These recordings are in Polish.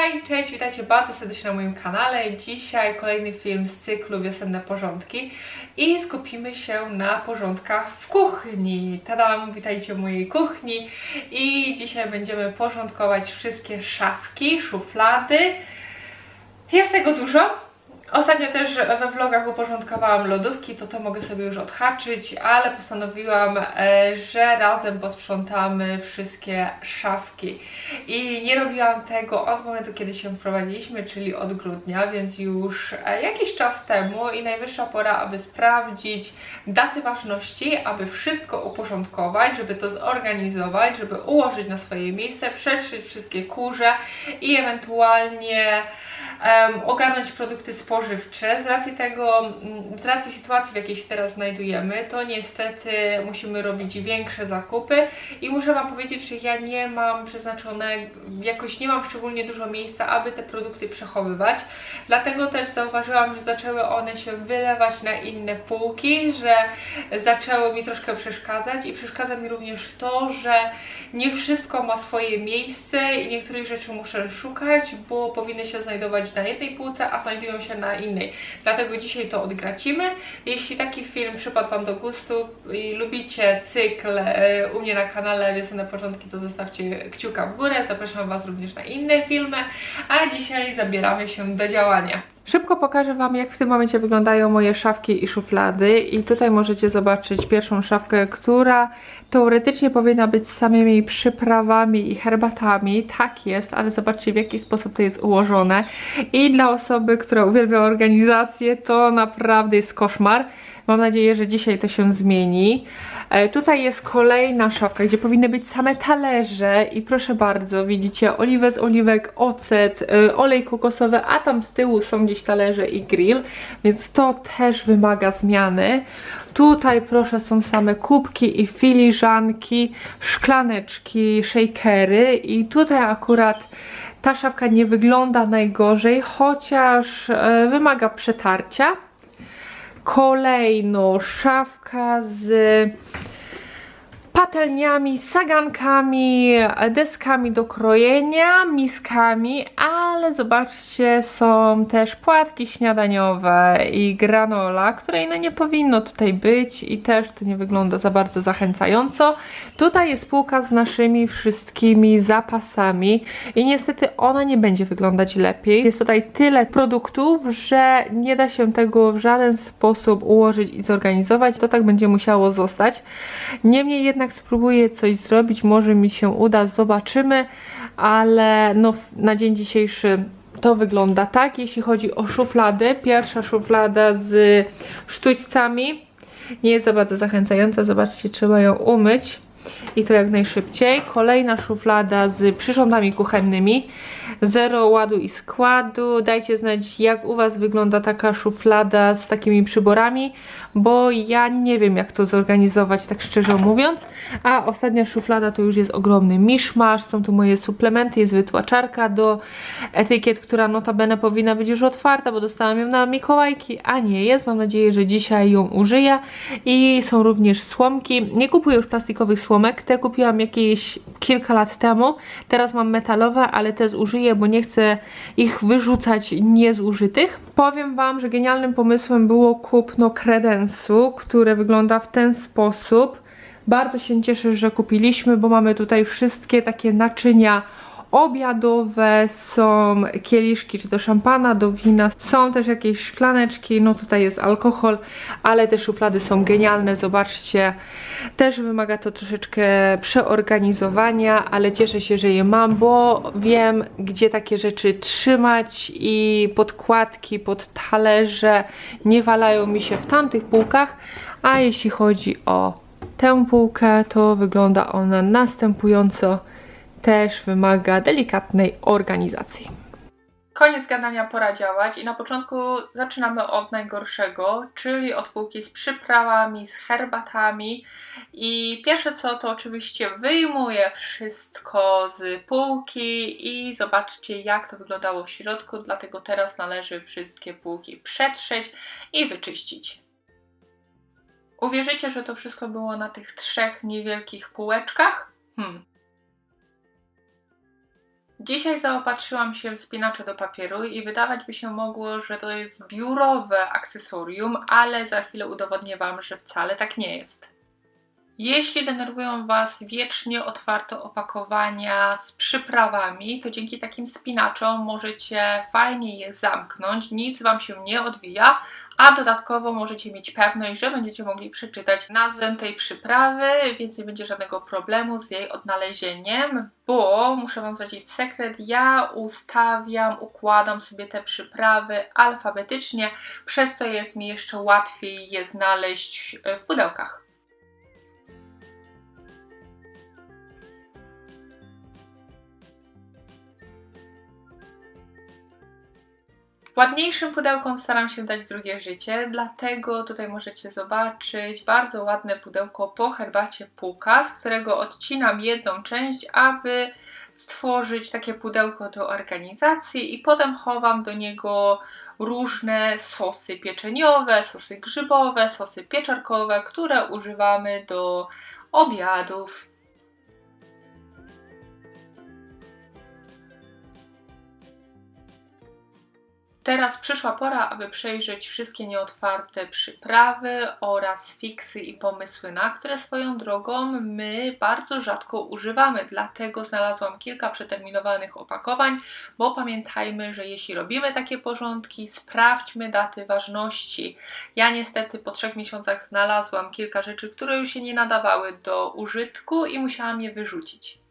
Hej, cześć, witajcie bardzo serdecznie na moim kanale. Dzisiaj kolejny film z cyklu Wiosenne Porządki i skupimy się na porządkach w kuchni. Tadam, witajcie w mojej kuchni i dzisiaj będziemy porządkować wszystkie szafki, szuflady. Jest tego dużo, Ostatnio też we vlogach uporządkowałam lodówki, to to mogę sobie już odhaczyć, ale postanowiłam, e, że razem posprzątamy wszystkie szafki. I nie robiłam tego od momentu, kiedy się wprowadziliśmy, czyli od grudnia, więc już e, jakiś czas temu i najwyższa pora, aby sprawdzić daty ważności, aby wszystko uporządkować, żeby to zorganizować, żeby ułożyć na swoje miejsce, przetrzeć wszystkie kurze i ewentualnie ogarnąć produkty spożywcze. Z racji tego, mm, z racji sytuacji, w jakiej się teraz znajdujemy, to niestety musimy robić większe zakupy i muszę Wam powiedzieć, że ja nie mam przeznaczone, jakoś nie mam szczególnie dużo miejsca, aby te produkty przechowywać. Dlatego też zauważyłam, że zaczęły one się wylewać na inne półki, że zaczęło mi troszkę przeszkadzać i przeszkadza mi również to, że nie wszystko ma swoje miejsce i niektórych rzeczy muszę szukać, bo powinny się znajdować na jednej półce, a znajdują się na innej. Dlatego dzisiaj to odgracimy. Jeśli taki film przypadł Wam do gustu i lubicie cykl e, u mnie na kanale Wiosenne Początki, to zostawcie kciuka w górę. Zapraszam Was również na inne filmy, a dzisiaj zabieramy się do działania. Szybko pokażę Wam, jak w tym momencie wyglądają moje szafki i szuflady. I tutaj możecie zobaczyć pierwszą szafkę, która teoretycznie powinna być samymi przyprawami i herbatami. Tak jest, ale zobaczcie, w jaki sposób to jest ułożone. I dla osoby, która uwielbia organizację, to naprawdę jest koszmar. Mam nadzieję, że dzisiaj to się zmieni. E, tutaj jest kolejna szafka, gdzie powinny być same talerze i proszę bardzo, widzicie oliwę z oliwek, ocet, e, olej kokosowy, a tam z tyłu są gdzieś talerze i grill, więc to też wymaga zmiany. Tutaj proszę są same kubki i filiżanki, szklaneczki, shakery i tutaj akurat ta szafka nie wygląda najgorzej, chociaż e, wymaga przetarcia. Kolejno szafka z patelniami, sagankami, deskami do krojenia, miskami, ale zobaczcie, są też płatki śniadaniowe i granola, której no nie powinno tutaj być i też to nie wygląda za bardzo zachęcająco. Tutaj jest półka z naszymi wszystkimi zapasami i niestety ona nie będzie wyglądać lepiej. Jest tutaj tyle produktów, że nie da się tego w żaden sposób ułożyć i zorganizować. To tak będzie musiało zostać. Niemniej jednak jednak spróbuję coś zrobić, może mi się uda, zobaczymy, ale no na dzień dzisiejszy to wygląda tak, jeśli chodzi o szuflady. Pierwsza szuflada z sztućcami. Nie jest za bardzo zachęcająca, zobaczcie, trzeba ją umyć i to jak najszybciej. Kolejna szuflada z przyrządami kuchennymi. Zero ładu i składu. Dajcie znać jak u Was wygląda taka szuflada z takimi przyborami, bo ja nie wiem jak to zorganizować, tak szczerze mówiąc. A ostatnia szuflada to już jest ogromny miszmasz. Są tu moje suplementy, jest wytłaczarka do etykiet, która notabene powinna być już otwarta, bo dostałam ją na Mikołajki, a nie jest. Mam nadzieję, że dzisiaj ją użyję. I są również słomki. Nie kupuję już plastikowych słomek, te kupiłam jakieś kilka lat temu. Teraz mam metalowe, ale te zużyję, bo nie chcę ich wyrzucać niezużytych. Powiem Wam, że genialnym pomysłem było kupno kredensu, które wygląda w ten sposób. Bardzo się cieszę, że kupiliśmy, bo mamy tutaj wszystkie takie naczynia obiadowe, są kieliszki czy do szampana, do wina, są też jakieś szklaneczki, no tutaj jest alkohol, ale te szuflady są genialne, zobaczcie, też wymaga to troszeczkę przeorganizowania, ale cieszę się, że je mam, bo wiem, gdzie takie rzeczy trzymać i podkładki pod talerze nie walają mi się w tamtych półkach, a jeśli chodzi o tę półkę, to wygląda ona następująco też wymaga delikatnej organizacji. Koniec gadania, pora działać i na początku zaczynamy od najgorszego, czyli od półki z przyprawami, z herbatami i pierwsze co to oczywiście wyjmuję wszystko z półki i zobaczcie jak to wyglądało w środku, dlatego teraz należy wszystkie półki przetrzeć i wyczyścić. Uwierzycie, że to wszystko było na tych trzech niewielkich półeczkach? Hmm, Dzisiaj zaopatrzyłam się w spinacze do papieru i wydawać by się mogło, że to jest biurowe akcesorium, ale za chwilę udowodnię Wam, że wcale tak nie jest. Jeśli denerwują Was wiecznie otwarte opakowania z przyprawami, to dzięki takim spinaczom możecie fajnie je zamknąć, nic Wam się nie odwija, a dodatkowo możecie mieć pewność, że będziecie mogli przeczytać nazwę tej przyprawy, więc nie będzie żadnego problemu z jej odnalezieniem, bo muszę Wam zdradzić sekret, ja ustawiam, układam sobie te przyprawy alfabetycznie, przez co jest mi jeszcze łatwiej je znaleźć w pudełkach. Ładniejszym pudełkom staram się dać drugie życie, dlatego tutaj możecie zobaczyć bardzo ładne pudełko po herbacie Puka, z którego odcinam jedną część, aby stworzyć takie pudełko do organizacji i potem chowam do niego różne sosy pieczeniowe, sosy grzybowe, sosy pieczarkowe, które używamy do obiadów Teraz przyszła pora, aby przejrzeć wszystkie nieotwarte przyprawy oraz fiksy i pomysły na, które swoją drogą my bardzo rzadko używamy. Dlatego znalazłam kilka przeterminowanych opakowań, bo pamiętajmy, że jeśli robimy takie porządki, sprawdźmy daty ważności. Ja niestety po trzech miesiącach znalazłam kilka rzeczy, które już się nie nadawały do użytku i musiałam je wyrzucić.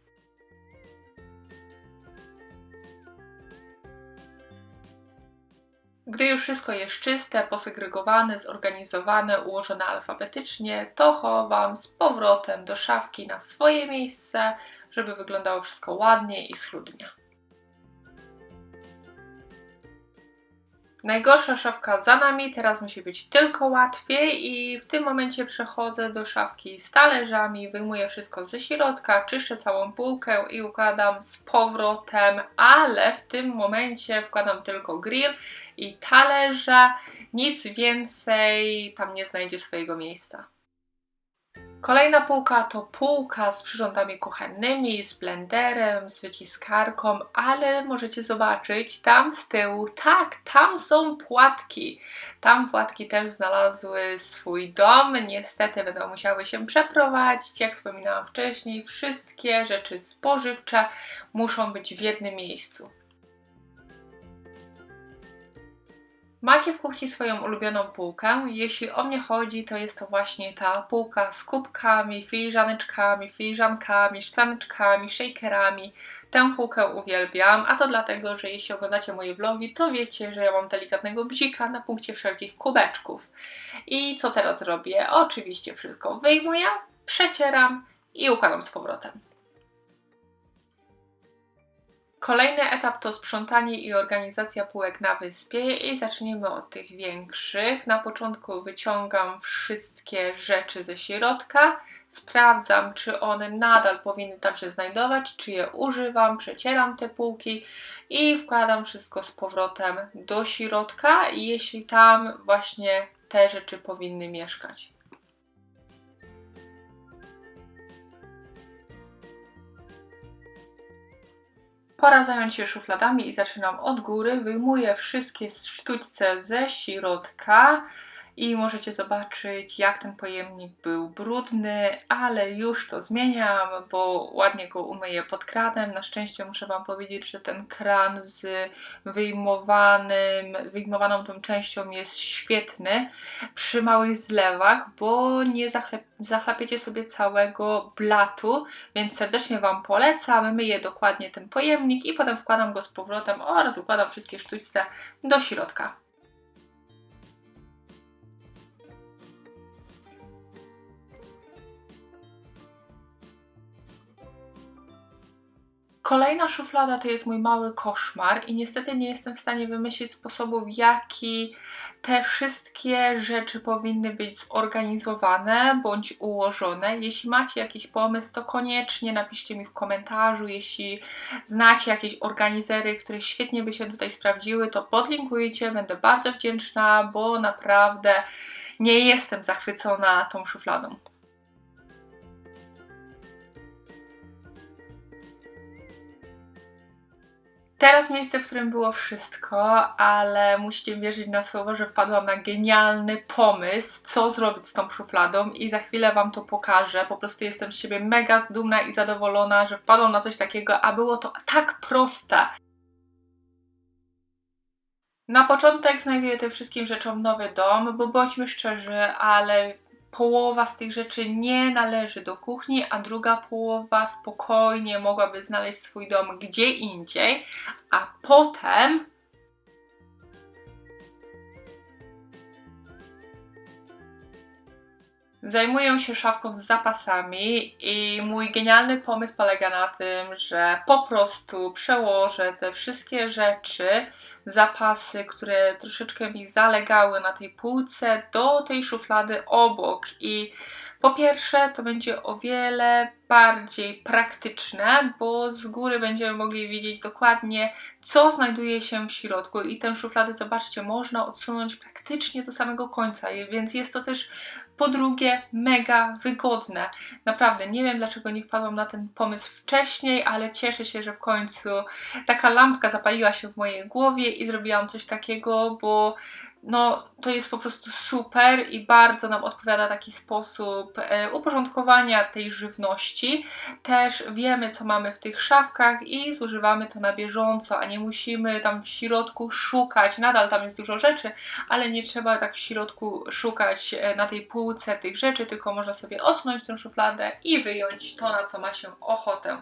Gdy już wszystko jest czyste, posegregowane, zorganizowane, ułożone alfabetycznie, to chowam z powrotem do szafki na swoje miejsce, żeby wyglądało wszystko ładnie i schludnie. Najgorsza szafka za nami, teraz musi być tylko łatwiej i w tym momencie przechodzę do szafki z talerzami, wyjmuję wszystko ze środka, czyszczę całą półkę i układam z powrotem, ale w tym momencie wkładam tylko grill i talerze, nic więcej tam nie znajdzie swojego miejsca. Kolejna półka to półka z przyrządami kuchennymi, z blenderem, z wyciskarką, ale możecie zobaczyć tam z tyłu, tak, tam są płatki. Tam płatki też znalazły swój dom, niestety będą musiały się przeprowadzić. Jak wspominałam wcześniej, wszystkie rzeczy spożywcze muszą być w jednym miejscu. Macie w kuchni swoją ulubioną półkę. Jeśli o mnie chodzi, to jest to właśnie ta półka z kubkami, filiżaneczkami, filiżankami, szklaneczkami, shakerami. Tę półkę uwielbiam, a to dlatego, że jeśli oglądacie moje vlogi, to wiecie, że ja mam delikatnego bzika na punkcie wszelkich kubeczków. I co teraz robię? Oczywiście wszystko wyjmuję, przecieram i układam z powrotem. Kolejny etap to sprzątanie i organizacja półek na wyspie i zaczniemy od tych większych. Na początku wyciągam wszystkie rzeczy ze środka, sprawdzam czy one nadal powinny tam się znajdować, czy je używam, przecieram te półki i wkładam wszystko z powrotem do środka, jeśli tam właśnie te rzeczy powinny mieszkać. Pora zająć się szufladami i zaczynam od góry. Wyjmuję wszystkie sztućce ze środka i możecie zobaczyć, jak ten pojemnik był brudny, ale już to zmieniam, bo ładnie go umyję pod kranem. Na szczęście muszę Wam powiedzieć, że ten kran z wyjmowanym, wyjmowaną tą częścią jest świetny przy małych zlewach, bo nie zachlapiecie sobie całego blatu, więc serdecznie Wam polecam. Myję dokładnie ten pojemnik i potem wkładam go z powrotem oraz układam wszystkie sztućce do środka. Kolejna szuflada to jest mój mały koszmar i niestety nie jestem w stanie wymyślić sposobu, w jaki te wszystkie rzeczy powinny być zorganizowane bądź ułożone. Jeśli macie jakiś pomysł, to koniecznie napiszcie mi w komentarzu. Jeśli znacie jakieś organizery, które świetnie by się tutaj sprawdziły, to podlinkujcie, będę bardzo wdzięczna, bo naprawdę nie jestem zachwycona tą szufladą. Teraz miejsce, w którym było wszystko, ale musicie wierzyć na słowo, że wpadłam na genialny pomysł, co zrobić z tą szufladą i za chwilę Wam to pokażę. Po prostu jestem z siebie mega dumna i zadowolona, że wpadłam na coś takiego, a było to tak proste. Na początek znajduję tym wszystkim rzeczom nowy dom, bo bądźmy szczerzy, ale połowa z tych rzeczy nie należy do kuchni, a druga połowa spokojnie mogłaby znaleźć swój dom gdzie indziej, a potem Zajmuję się szafką z zapasami i mój genialny pomysł polega na tym, że po prostu przełożę te wszystkie rzeczy, zapasy, które troszeczkę mi zalegały na tej półce, do tej szuflady obok. I po pierwsze, to będzie o wiele bardziej praktyczne, bo z góry będziemy mogli widzieć dokładnie, co znajduje się w środku. I tę szufladę, zobaczcie, można odsunąć praktycznie do samego końca, więc jest to też po drugie, mega wygodne. Naprawdę, nie wiem dlaczego nie wpadłam na ten pomysł wcześniej, ale cieszę się, że w końcu taka lampka zapaliła się w mojej głowie i zrobiłam coś takiego, bo no to jest po prostu super i bardzo nam odpowiada taki sposób e, uporządkowania tej żywności. Też wiemy, co mamy w tych szafkach i zużywamy to na bieżąco, a nie musimy tam w środku szukać. Nadal tam jest dużo rzeczy, ale nie trzeba tak w środku szukać e, na tej półce tych rzeczy, tylko można sobie odsunąć tę szufladę i wyjąć to, na co ma się ochotę.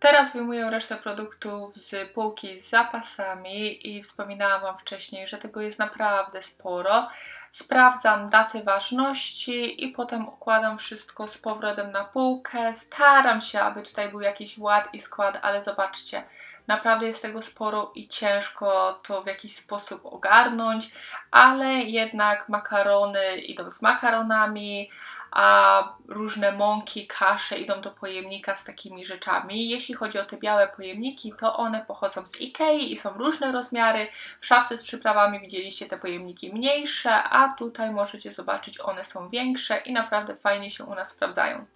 Teraz wyjmuję resztę produktów z półki z zapasami i wspominałam Wam wcześniej, że tego jest naprawdę sporo. Sprawdzam daty ważności i potem układam wszystko z powrotem na półkę. Staram się, aby tutaj był jakiś ład i skład, ale zobaczcie, naprawdę jest tego sporo i ciężko to w jakiś sposób ogarnąć, ale jednak makarony idą z makaronami, a różne mąki, kasze idą do pojemnika z takimi rzeczami. Jeśli chodzi o te białe pojemniki, to one pochodzą z Ikei i są różne rozmiary. W szafce z przyprawami widzieliście te pojemniki mniejsze, a tutaj możecie zobaczyć, one są większe i naprawdę fajnie się u nas sprawdzają.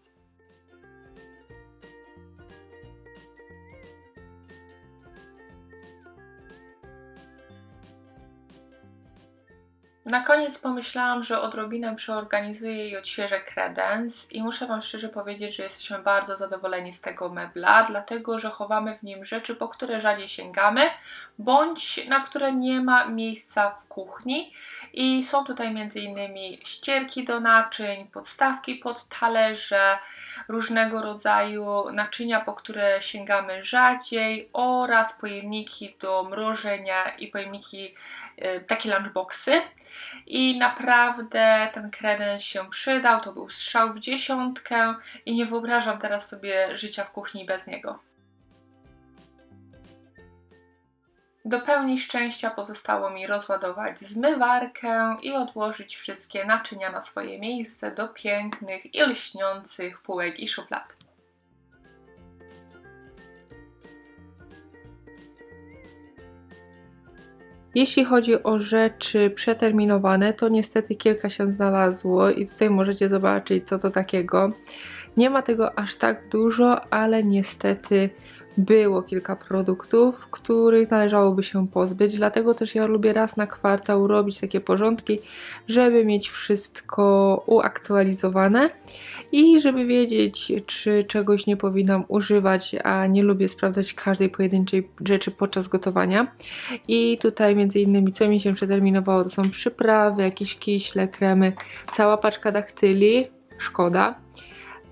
Na koniec pomyślałam, że odrobinę przeorganizuję i odświeżę kredens i muszę Wam szczerze powiedzieć, że jesteśmy bardzo zadowoleni z tego mebla, dlatego że chowamy w nim rzeczy, po które rzadziej sięgamy, bądź na które nie ma miejsca w kuchni i są tutaj m.in. ścierki do naczyń, podstawki pod talerze, różnego rodzaju naczynia, po które sięgamy rzadziej oraz pojemniki do mrożenia i pojemniki, e, takie lunchboxy. I naprawdę ten kredens się przydał, to był strzał w dziesiątkę i nie wyobrażam teraz sobie życia w kuchni bez niego. Do pełni szczęścia pozostało mi rozładować zmywarkę i odłożyć wszystkie naczynia na swoje miejsce do pięknych i lśniących półek i szuflad. Jeśli chodzi o rzeczy przeterminowane, to niestety kilka się znalazło i tutaj możecie zobaczyć co to takiego. Nie ma tego aż tak dużo, ale niestety było kilka produktów, których należałoby się pozbyć, dlatego też ja lubię raz na kwartał robić takie porządki, żeby mieć wszystko uaktualizowane i żeby wiedzieć, czy czegoś nie powinnam używać, a nie lubię sprawdzać każdej pojedynczej rzeczy podczas gotowania. I tutaj między innymi co mi się przeterminowało to są przyprawy, jakieś kiśle, kremy, cała paczka dachtyli, szkoda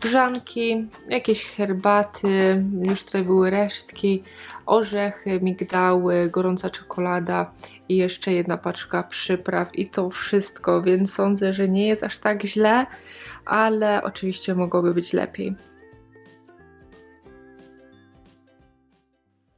grzanki, jakieś herbaty, już tutaj były resztki, orzechy, migdały, gorąca czekolada i jeszcze jedna paczka przypraw i to wszystko, więc sądzę, że nie jest aż tak źle, ale oczywiście mogłoby być lepiej.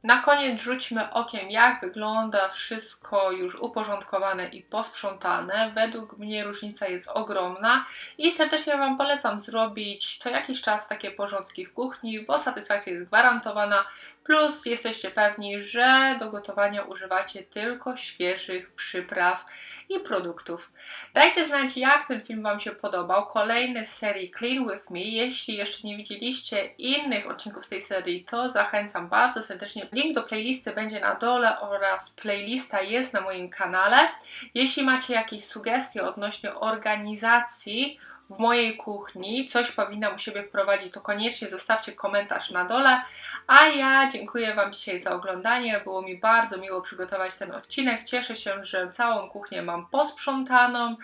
Na koniec rzućmy okiem, jak wygląda wszystko już uporządkowane i posprzątane. Według mnie różnica jest ogromna i serdecznie Wam polecam zrobić co jakiś czas takie porządki w kuchni, bo satysfakcja jest gwarantowana Plus jesteście pewni, że do gotowania używacie tylko świeżych przypraw i produktów. Dajcie znać, jak ten film Wam się podobał. Kolejny z serii Clean With Me. Jeśli jeszcze nie widzieliście innych odcinków z tej serii, to zachęcam bardzo serdecznie. Link do playlisty będzie na dole oraz playlista jest na moim kanale. Jeśli macie jakieś sugestie odnośnie organizacji w mojej kuchni, coś powinnam u siebie wprowadzić, to koniecznie zostawcie komentarz na dole. A ja dziękuję Wam dzisiaj za oglądanie. Było mi bardzo miło przygotować ten odcinek. Cieszę się, że całą kuchnię mam posprzątaną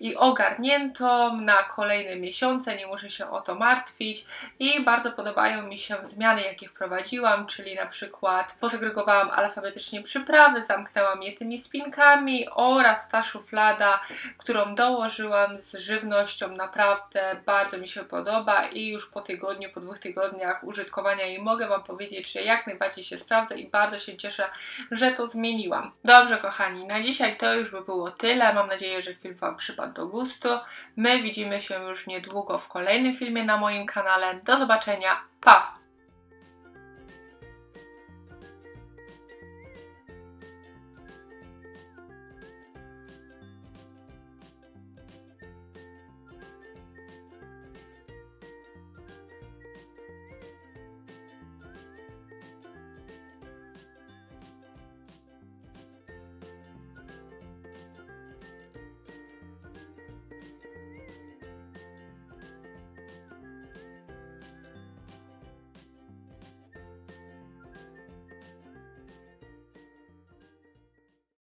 i ogarniętą na kolejne miesiące. Nie muszę się o to martwić. I bardzo podobają mi się zmiany, jakie wprowadziłam, czyli na przykład posegregowałam alfabetycznie przyprawy, zamknęłam je tymi spinkami oraz ta szuflada, którą dołożyłam z żywnością, naprawdę bardzo mi się podoba i już po tygodniu, po dwóch tygodniach użytkowania jej mogę Wam powiedzieć, że jak najbardziej się sprawdza i bardzo się cieszę, że to zmieniłam. Dobrze, kochani, na dzisiaj to już by było tyle. Mam nadzieję, że film Wam przypadł do gustu. My widzimy się już niedługo w kolejnym filmie na moim kanale. Do zobaczenia. Pa!